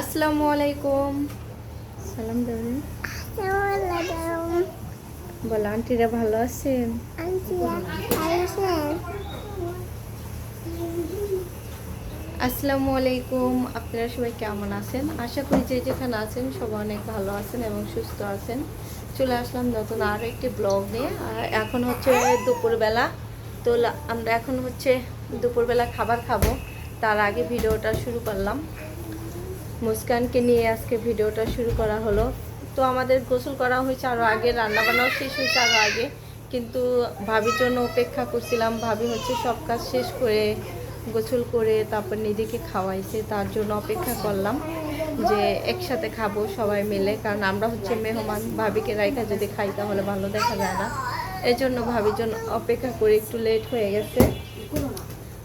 আসসালামু আলাইকুম। সালাম দেবেন বলো, আন্টিরা ভালো আছেন? আসসালামু আলাইকুম। আপনারা সবাই কেমন আছেন? আশা করি যে যেখানে আছেন সবাই অনেক ভালো আছেন এবং সুস্থ আছেন। চলে আসলাম নতুন আরও একটি ব্লগ নিয়ে। এখন হচ্ছে দুপুরবেলা। তো আমরা এখন হচ্ছে দুপুরবেলা খাবার খাব। তার আগে ভিডিওটা শুরু করলাম। মুস্কানকে নিয়ে আজকে ভিডিওটা শুরু করা হলো। তো আমাদের গোসল করা হয়েছে আরও আগে, রান্নাবান্নাও শেষ হয়েছে আরও আগে। কিন্তু ভাবির জন্য অপেক্ষা করছিলাম। ভাবি হচ্ছে সব কাজ শেষ করে গোসল করে তারপর নিজেকে খাওয়াইছে। তার জন্য অপেক্ষা করলাম যে একসাথে খাব সবাই মিলে। কারণ আমরা হচ্ছে মেহমান। ভাবিকে রাইখা যদি খাই তাহলে ভালো দেখা যায় না। এই জন্য ভাবির জন্য অপেক্ষা করে একটু লেট হয়ে গেছে।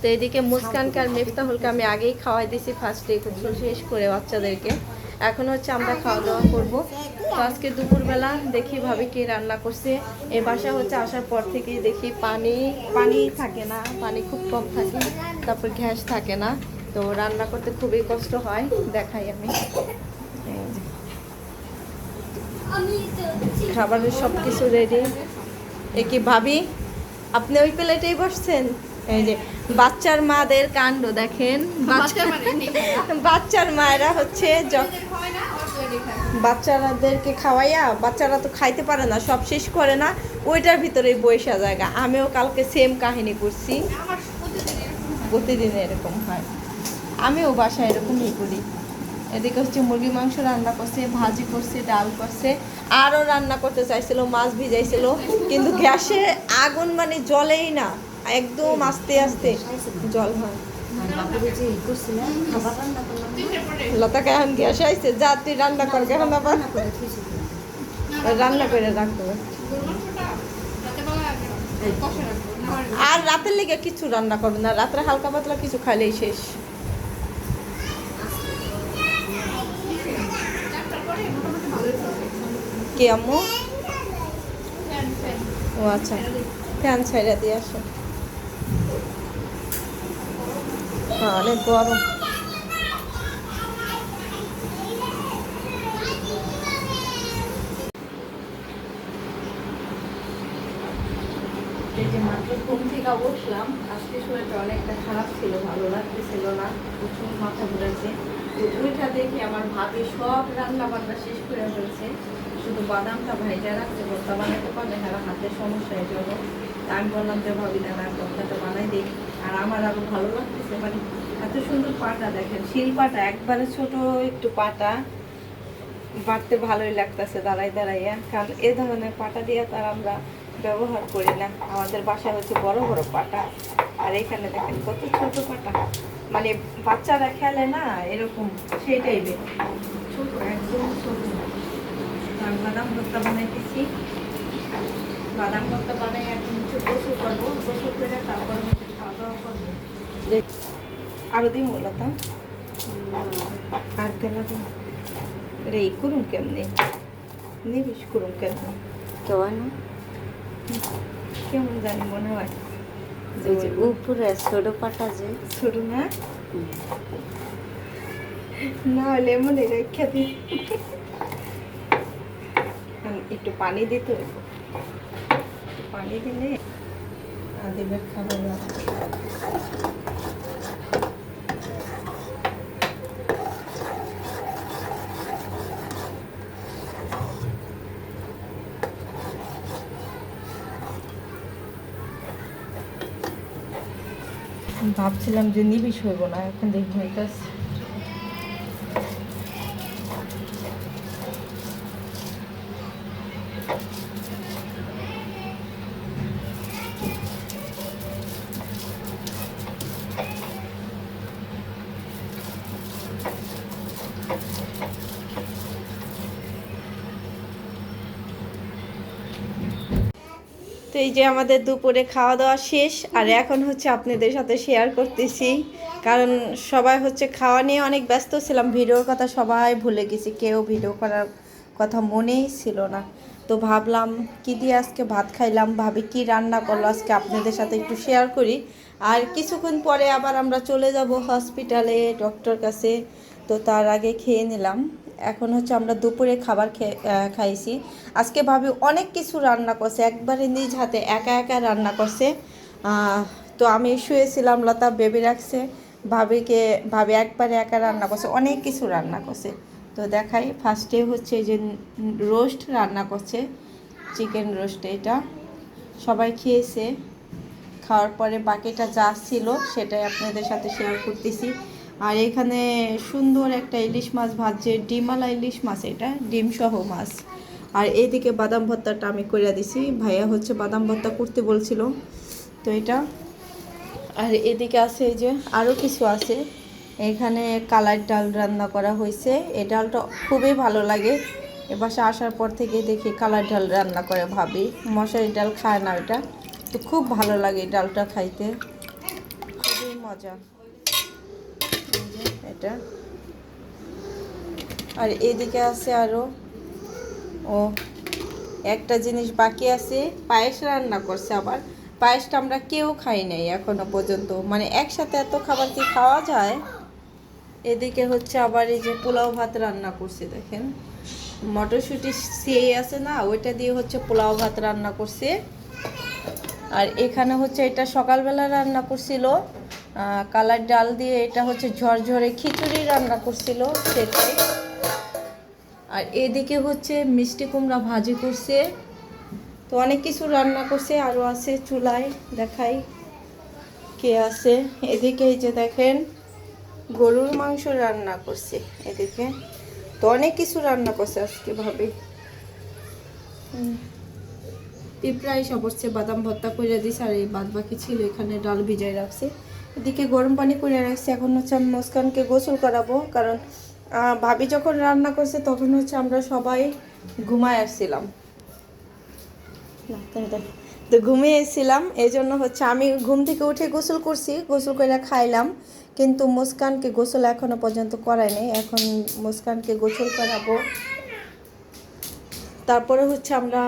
তো এদিকে মুস্কানকে আর মিফতাহুলকে আমি আগেই খাওয়াই দিয়েছি ফার্স্টে গোসল শেষ করে বাচ্চাদেরকে। এখন হচ্ছে আমরা খাওয়া দাওয়া করব। তো আজকে দুপুরবেলা দেখি ভাবি কি রান্না করছে। এ বাসা হচ্ছে আসার পর থেকেই দেখি পানি পানি থাকে না, পানি খুব কম থাকে, তারপর গ্যাস থাকে না। তো রান্না করতে খুবই কষ্ট হয়, দেখাই আমি। খাবারের সব কিছু রেডি এ কি ভাবি, আপনি ওই প্লেটেই বসছেন? এই যে বাচ্চার মাদের কাণ্ড দেখেন। বাচ্চার মায়েরা হচ্ছে যখন বাচ্চাদেরকে খাওয়াইয়া বাচ্চারা তো খাইতে পারে না সব শেষ করে না। ওইটার ভিতরে বৈশা জায়গা। আমিও কালকে সেম কাহিনী করছি। প্রতিদিন এরকম হয়। আমিও বাসায় এরকমই করি। এদিকে হচ্ছে মুরগি মাংস রান্না করছে ভাজি করছে ডাল করছে। আরও রান্না করতে চাইছিল মাছ ভিজাইছিল। কিন্তু গ্যাসে আগুন মানে জ্বলেই না। একদম আস্তে আস্তে জল হয়। আইছে, যা তুই রান্না কর রান্না করে। আর রাতের লেগে কিছু রান্না করবে না, রাত্রে হালকা পাতলা কিছু খাইলেই শেষ। কে আম্মু? ও আচ্ছা ফ্যান ছাইড়া দিয়ে আসো হ্যাঁ অনেক গরম। ঘুম থেকে উঠলাম, আজকে শরীরটা অনেকটা খারাপ ছিল, ভালো লাগতেছিল না, প্রচুর মাথা ঘুরেছে। ওইটা দেখে আমার ভাবি সব রান্না বান্না শেষ করে ফেলছে। শুধু বাদামটা ভাইজা রাখছে, ভর্তা বানাতে পারলে হ্যাঁ হাতের সমস্যা এই জন্য আমি বললাম যে, ভাবি, না ভর্তাটা বানাই দিই আর আমার আরও ভালো লাগতেছে মানে এত সুন্দর পাটা দেখেন, শিল পাটা, একবারে ছোট একটু পাটা, বাড়তে ভালোই লাগতেছে দাঁড়াই দাঁড়াইয়া, কারণ এ ধরনের পাটা দিয়ে তার আমরা ব্যবহার করি না। আমাদের বাসায় হচ্ছে বড় বড় পাটা, আর এখানে দেখেন কত ছোট পাটা। মানে বাচ্চারা খেলে না, এরকম সেই টাইপের ছোট, একদম ছোট। বাদাম ভর্তা বানাইতেছি। বাদাম ভর্তা বানাই এখন গোসল করব, গোসল করে তারপর হচ্ছে খাওয়া দাওয়া করব আরও দিই মূলত আর কেন রে এই করুন কেমনে? নিবিস করুন কেমনে? কেমন? কেমন জানি মনে হয়। যে উপরে ছোট পাটা যে। ছোট না? না হলে মনে রেখে দিই। একটু পানি দিতে পানি দিলে আদিবের খাবার। ভাবছিলাম যে নিবিষ হইব না এখন দেখি হইতাছে তো এই যে আমাদের দুপুরে খাওয়া দাওয়া শেষ, আর এখন হচ্ছে আপনাদের সাথে শেয়ার করতেছি। কারণ সবাই হচ্ছে খাওয়া নিয়ে অনেক ব্যস্ত ছিলাম ভিডিওর কথা সবাই ভুলে গেছি, কেউ ভিডিও করার কথা মনেই ছিল না। তো ভাবলাম কি দিয়ে আজকে ভাত খাইলাম, ভাবি কি রান্না করল আজকে আপনাদের সাথে একটু শেয়ার করি। আর কিছুক্ষণ পরে আবার আমরা চলে যাব হসপিটালে ডক্টর কাছে, তো তার আগে খেয়ে নিলাম। এখন হচ্ছে আমরা দুপুরে খাবার খাইছি। আজকে ভাবি অনেক কিছু রান্না করছে, একবারে নিজ হাতে একা একা রান্না করছে। তো আমি শুয়েছিলাম, লতা বেবি রাখছে, ভাবিকে, ভাবি একবারে একা রান্না করছে, অনেক কিছু রান্না করছে। তো দেখাই ফার্স্টে হচ্ছে যে রোস্ট রান্না করছে চিকেন রোস্ট এটা। সবাই খেয়েছে, খাওয়ার পরে বাকিটা যা ছিল সেটাই আপনাদের সাথে শেয়ার করতেছি। আর এখানে সুন্দর একটা ইলিশ মাছ ভাজছে ডিমালা ইলিশ মাছ এটা ডিম সহ মাছ। আর এইদিকে বাদাম ভর্তাটা আমি করে দিছি, ভাইয়া হচ্ছে বাদাম ভর্তা করতে বলছিল, তো এটা। আর এদিকে আছে এই যে আরও কিছু আছে, এখানে কালার ডাল রান্না করা হয়েছে এই ডালটা খুবই ভালো লাগে। এ বাসা আসার পর থেকে দেখি কালার ডাল রান্না করে ভাবি, মশারি ডাল খায় না ওটা তো খুব ভালো লাগে ডালটা খাইতে, খুবই মজা। এটা। আর এদিকে আছে আরও ও, একটা জিনিস বাকি আছে, পায়েস রান্না করছে আবার। পায়েসটা আমরা কেউ খাই নাই এখনও পর্যন্ত। মানে একসাথে এত খাবার কি খাওয়া যায়? এদিকে হচ্ছে আবার এই যে পোলাও ভাত রান্না করছে, দেখেন। মটরশুঁটি সিয়ে আছে না, ওইটা দিয়ে হচ্ছে পোলাও ভাত রান্না করছে। আর এখানে হচ্ছে এটা সকালবেলা রান্না করছিল। কালার ডাল দিয়ে এটা হচ্ছে ঝরঝরে খিচুড়ি রান্না করছিল সেটাই আর এদিকে হচ্ছে মিষ্টি কুমড়া ভাজি করছে। তো অনেক কিছু রান্না করছে আরও আছে চুলায়, দেখাই কে আছে। এদিকে যে দেখেন, গরুর মাংস রান্না করছে এদিকে। তো অনেক কিছু রান্না করছে আজকে ভাবি। হুম। পিঁপড়া এসব হচ্ছে বাদাম ভর্তা করে দিছে, আর এই বাদ বাকি ছিল এখানে ডাল ভিজাই রাখছে। এদিকে গরম পানি করে রাখছি। এখন হচ্ছে আমি মুস্কানকে গোসল করাবো, কারণ ভাবি যখন রান্না করছে তখন হচ্ছে আমরা সবাই ঘুমায় আসছিলাম। তো ঘুমিয়ে এসেছিলাম এই জন্য হচ্ছে আমি ঘুম থেকে উঠে গোসল করছি, গোসল করে খাইলাম, কিন্তু মুস্কানকে গোসল এখনও পর্যন্ত করাই নাই। এখন মুস্কানকে গোসল করাবো। তারপরে হচ্ছে আমরা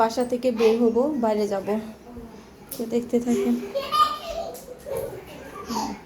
বাসা থেকে বের হব, বাইরে যাব। তো দেখতে থাকেন। Oh.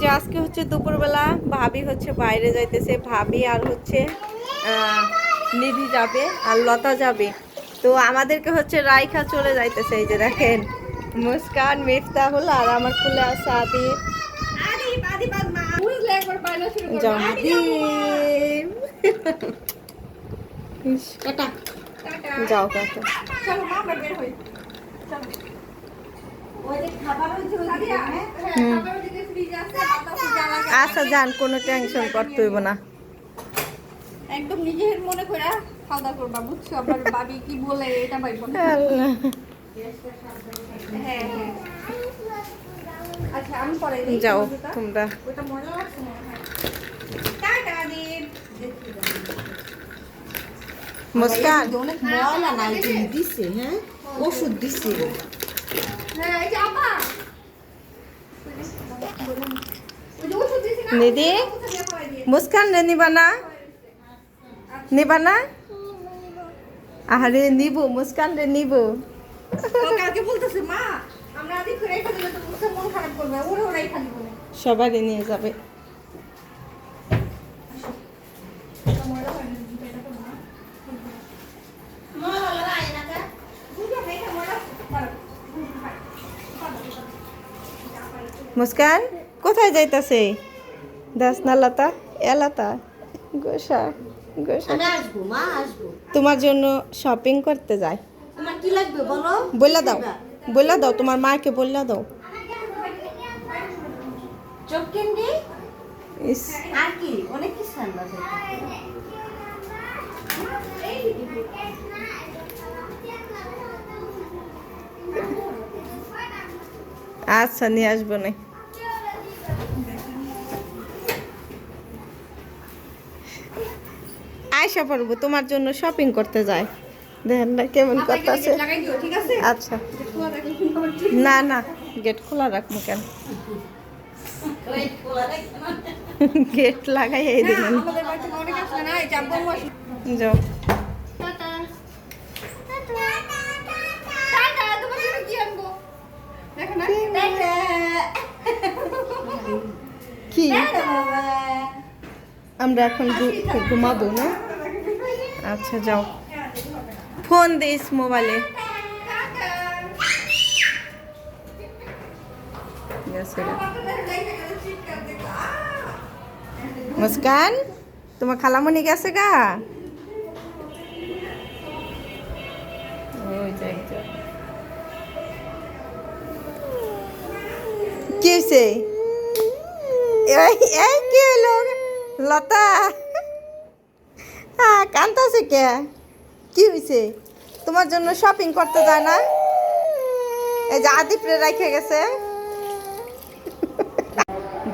যে আজকে হচ্ছে দুপুরবেলা ভাবি হচ্ছে বাইরে যাইতেছে ভাবি আর হচ্ছে নিধি যাবে আর লতা যাবে। তো আমাদেরকে হচ্ছে রাইখা চলে যাইতেছে এই যে দেখেন মুস্কান মিফতাহুল আর আমার খুলে আছে আদি। যাও কাকা। আচ্ছা যান কোনো টেনশন করতে হইব না। একদম নিজের মনে করে খাওয়া দাওয়া করবা বুঝছ? আবার ভাবি কি বলে এটা ভাইব না। হ্যাঁ হ্যাঁ। আচ্ছা আমি পরে দিই যাও। তোমরা। ওটা মজা লাগছে মনে হয়। টাটা দীপ মুস্কান। অনেক ময়লা নাই দিছে হ্যাঁ? ওষুধ দিছে। হ্যাঁ মুসকান রে নিবা না। নিবা নিব মুস্কান রে নিব। কালকে নিয়ে যাবে মজা হয় না এটা তো মা বুঝো না এটা মজা পারো মুস্কান কোথায় যাইতাছে? দাস না লতা? এ লতা? গোসা গোসা। তোমার জন্য শপিং করতে যায় বললা দাও বললা দাও তোমার মাকে বললা দাও। আচ্ছা নিয়ে আসব না। আয়সা পারব তোমার জন্য শপিং করতে যায় দেখেন না কেমন করতেছে। আচ্ছা। না না গেট খোলা রাখব কেন? গেট লাগাই এই না এই আসলে। যাও। কি আমরা এখন ঘুমাবো না? আচ্ছা যাও। ফোন দিস মোবাইলে। মুস্কান তোমার খালামণি গেছে গা? কি হয়েছে লতা। হ্যাঁ কান্তাছে কে? কি হয়েছে তোমার জন্য শপিং করতে যায় না? এই যে আদিপরে রেখে গেছে।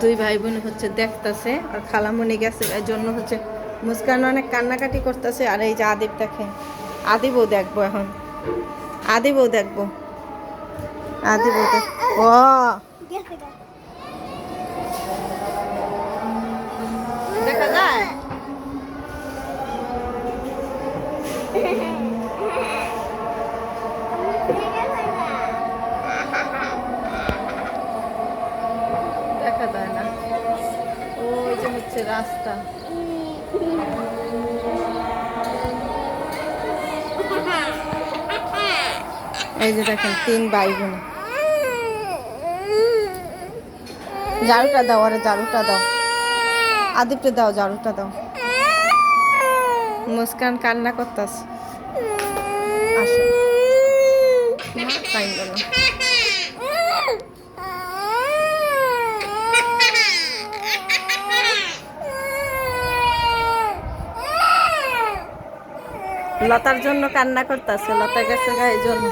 দুই ভাই বোন হচ্ছে দেখতেছে আর খালামণি গেছে এর জন্য হচ্ছে মুস্কান অনেক কান্নাকাটি করতেছে আর এই যে আদিপ দেখে আদিবও দেখব এখন। আদিবও দেখব। আদিবও দেখ ও। দেখা। যায় দেখা যায় না ওই যে হচ্ছে রাস্তা। এই যে দেখেন, তিন ভাই বোন ঝাড়ুটা দাও, আরে ঝাড়ুটা দাও। আদিপটা দাও, ঝাড়ুটা দাও। মুস্কান কান্না করতাস আসো। পাইন লতার জন্য কান্না করতেছে, লতা গেছে গা এই জন্য।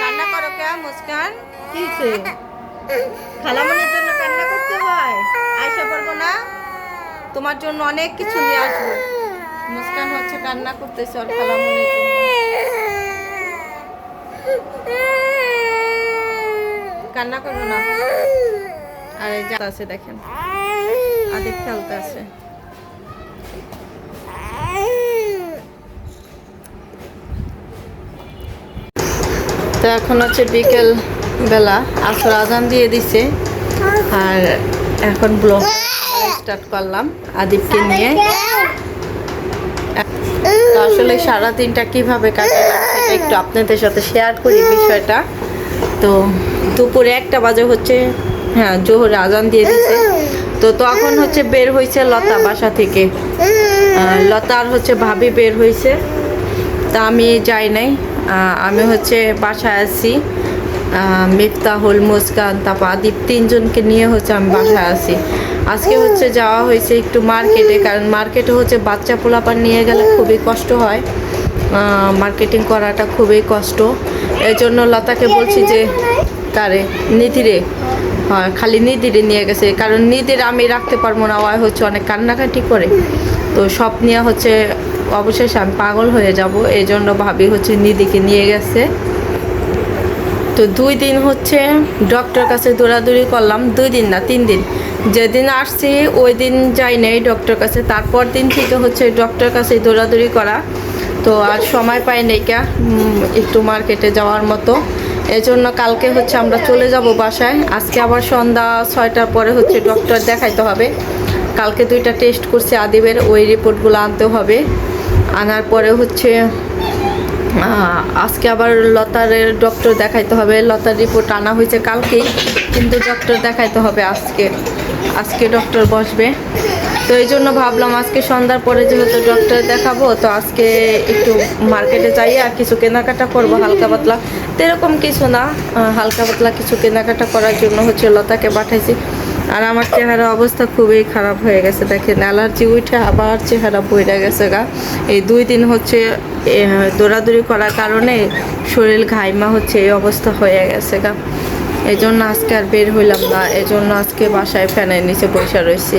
কান্না করো কে, মুস্কান? কি হয়েছে? খালামণির জন্য কান্না করতে হয়? আয়সা পারব না? তোমার জন্য অনেক কিছু নিয়ে আসব। মুস্কান হচ্ছে কান্না করতেছে ওর খালামণির জন্য। কান্না করব না। আর, যে আছে দেখেন। আদিক খেলতে আছে তো এখন হচ্ছে বিকেল বেলা। আসর আজান দিয়ে দিছে। আর এখন ব্লগ স্টার্ট করলাম আদিবকে নিয়ে। আসলে সারা দিনটা কীভাবে কাটালাম সেটা একটু আপনাদের সাথে শেয়ার করি বিষয়টা। তো দুপুরে একটা বাজে হচ্ছে হ্যাঁ জোহরে আজান দিয়ে দিছে। তো তখন হচ্ছে বের হয়েছে লতা বাসা থেকে। লতার হচ্ছে ভাবি বের হয়েছে তা আমি যাই নাই। আমি হচ্ছে বাসায় আছি। মিফতাহুল, মুস্কান, তারপর আদিপ তিনজনকে নিয়ে হচ্ছে আমি বাসায় আছি। আজকে হচ্ছে যাওয়া হয়েছে একটু মার্কেটে, কারণ মার্কেটে হচ্ছে বাচ্চা পোলাপান নিয়ে গেলে খুবই কষ্ট হয়। মার্কেটিং করাটা খুবই কষ্ট। এই জন্য লতাকে বলছি যে, কারে? নিধিরে। হয়, খালি নিধিরে নিয়ে গেছে, কারণ নিধির আমি রাখতে পারব না ওই হচ্ছে অনেক কান্নাকাটি করে। তো সব নিয়ে হচ্ছে অবশেষে আমি পাগল হয়ে যাব এই জন্য ভাবি হচ্ছে নিদিকে নিয়ে গেছে। তো দুই দিন হচ্ছে ডক্টর কাছে দৌড়াদৌড়ি করলাম, দুই দিন না, তিন দিন। যেদিন আসছি, ওই দিন যাই নাই ডক্টর কাছে। তারপর দিন থেকে হচ্ছে ডক্টর কাছে দৌড়াদৌড়ি করা। তো আর সময় পাই নাই কা একটু মার্কেটে যাওয়ার মতো। এজন্য কালকে হচ্ছে আমরা চলে যাব বাসায়। আজকে আবার সন্ধ্যা ছয়টার পরে হচ্ছে ডক্টর দেখাইতে হবে। কালকে দুইটা টেস্ট করছে আদিবের, ওই রিপোর্টগুলো আনতে হবে। আনার পরে হচ্ছে আজকে আবার লতারের ডক্টর দেখাইতে হবে। লতার রিপোর্ট আনা হয়েছে কালকেই, কিন্তু ডক্টর দেখাইতে হবে আজকে। আজকে ডক্টর বসবে। তো এই জন্য ভাবলাম আজকে সন্ধ্যার পরে যেহেতু ডক্টর দেখাবো, তো আজকে একটু মার্কেটে যাই আর কিছু কেনাকাটা করব, হালকা পাতলা। তো এরকম কিছু না হালকা পাতলা কিছু কেনাকাটা করার জন্য হচ্ছে লতাকে পাঠাইছি। আর আমার চেহারা অবস্থা খুবই খারাপ হয়ে গেছে, দেখেন অ্যালার্জি উঠে আবার চেহারা বইরা গেছে গা। এই দুই দিন হচ্ছে দৌড়াদৌড়ি করার কারণে শরীর ঘাইমা হচ্ছে, এই অবস্থা হয়ে গেছে গা। এই জন্য আজকে আর বের হইলাম না এই জন্য আজকে বাসায় ফ্যানের নিচে বসে রয়েছি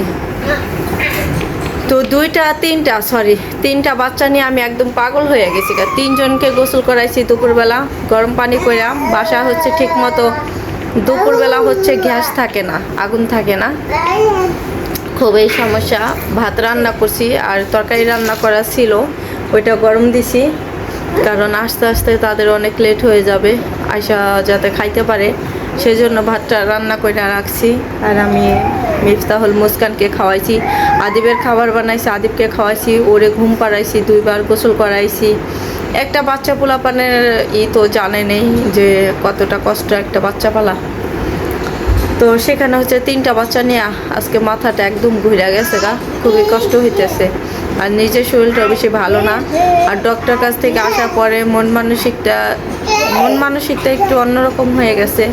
তো দুইটা, তিনটা সরি তিনটা বাচ্চা নিয়ে আমি একদম পাগল হয়ে গেছি। তিনজনকে গোসল করাইছি দুপুরবেলা, গরম পানি কইরা। বাসা হচ্ছে ঠিক মতো দুপুরবেলা হচ্ছে গ্যাস থাকে না, আগুন থাকে না। খুবই সমস্যা। ভাত রান্না করছি, আর তরকারি রান্না করা ছিল, ওইটা গরম দিছি। কারণ আস্তে আস্তে তাদের অনেক লেট হয়ে যাবে আয়সা যাতে খাইতে পারে। সেই জন্য ভাতটা রান্না করে রাখছি। আর আমি মিফতাহুল মুস্কানকে খাওয়াইছি। আদিবের খাবার বানাইছি, আদিবকে খাওয়াইছি। ওরে ঘুম পাড়াইছি, দুইবার গোসল করাইছি। একটা বাচ্চা পোলাপানের ই তো জানে নেই যে কতটা কষ্ট একটা বাচ্চা পালা। তো সেখানে হচ্ছে তিনটা বাচ্চা নিয়ে আজকে মাথাটা একদম ঘুরে গেছে গা, খুবই কষ্ট হইতেছে। আর নিজের শরীরটা বেশি ভালো না। আর ডক্টর কাছ থেকে আসার পরে মন মানসিকটা মন মানসিকটা একটু অন্যরকম হয়ে গেছে।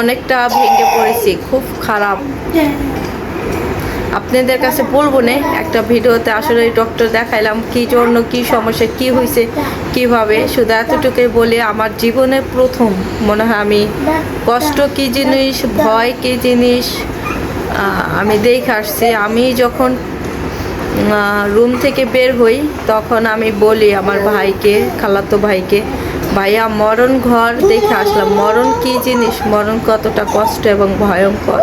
অনেকটা ভেঙে পড়েছি, খুব খারাপ। আপনাদের কাছে বলব না, একটা ভিডিওতে আসলে ডক্টর দেখাইলাম, কি জন্য, কি সমস্যা, কি হয়েছে কীভাবে? শুধু এতটুকুই বলে, আমার জীবনে প্রথম, মনে হয় আমি কষ্ট কি জিনিস, ভয় কি জিনিস আমি দেখে আসছি। আমি যখন রুম থেকে বের হই, তখন আমি বলি আমার ভাইকে, খালাতো ভাইকে ভাইয়া, মরণ ঘর দেখে আসলাম। মরণ কি জিনিস? মরণ কতটা কষ্ট এবং ভয়ঙ্কর।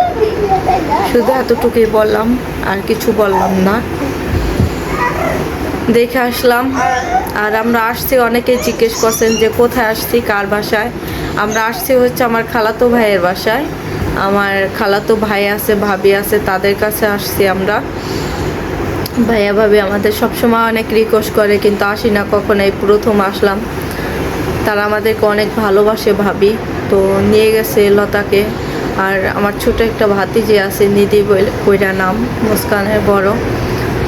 শুধু এতটুকুই বললাম, আর কিছু বললাম না। দেখে আসলাম। আর আমরা আসছি, অনেকেই জিজ্ঞেস করছেন যে কোথায় আসছি, কার বাসায়? আমরা আসছি হচ্ছে আমার খালাতো ভাইয়ের বাসায়। আমার খালাতো ভাই আছে, ভাবি আছে, তাদের কাছে আসছি আমরা। ভাইয়া, ভাবি আমাদের সবসময় অনেক রিকোয়েস্ট করে, কিন্তু আসি না কখনো এই প্রথম আসলাম। তারা আমাদেরকে অনেক ভালোবাসে ভাবি। তো নিয়ে গেছে লতাকে। আর আমার ছোট একটা ভাতিজি আছে, নিধি বই- কইরা নাম, মুস্কানের বড়।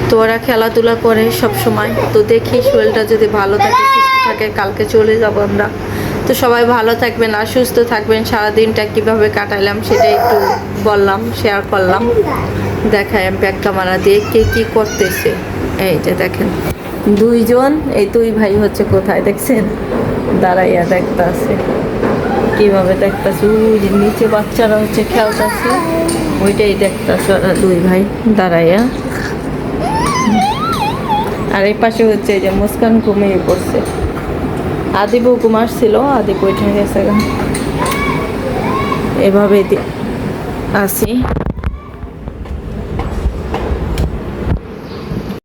তো ওরা খেলাধুলা করে সব সময় তো দেখি শরীরটা যদি ভালো থাকে, সুস্থ থাকে, কালকে চলে যাব আমরা। তো সবাই ভালো থাকবেন আর সুস্থ থাকবেন। সারা দিনটা কীভাবে কাটাইলাম সেটা একটু বললাম শেয়ার করলাম। দেখায় ব্যাগ ক্যামেরা দিয়ে কে কী করতেছে। এই যে দেখেন, দুইজন, এই দুই ভাই হচ্ছে কোথায় দেখছেন? দাঁড়াইয়া দেখতাছে। কীভাবে দেখতাছে? ওই নিচে বাচ্চারা হচ্ছে খেলতেছে। ওইটাই দেখতাছে ওরা দুই ভাই দাঁড়াইয়া। আর এই পাশে হচ্ছে যে মুস্কান ঘুমিয়ে পড়ছে। আদিবও ঘুমার ছিল আদিব উঠে গেছে এভাবে আসি।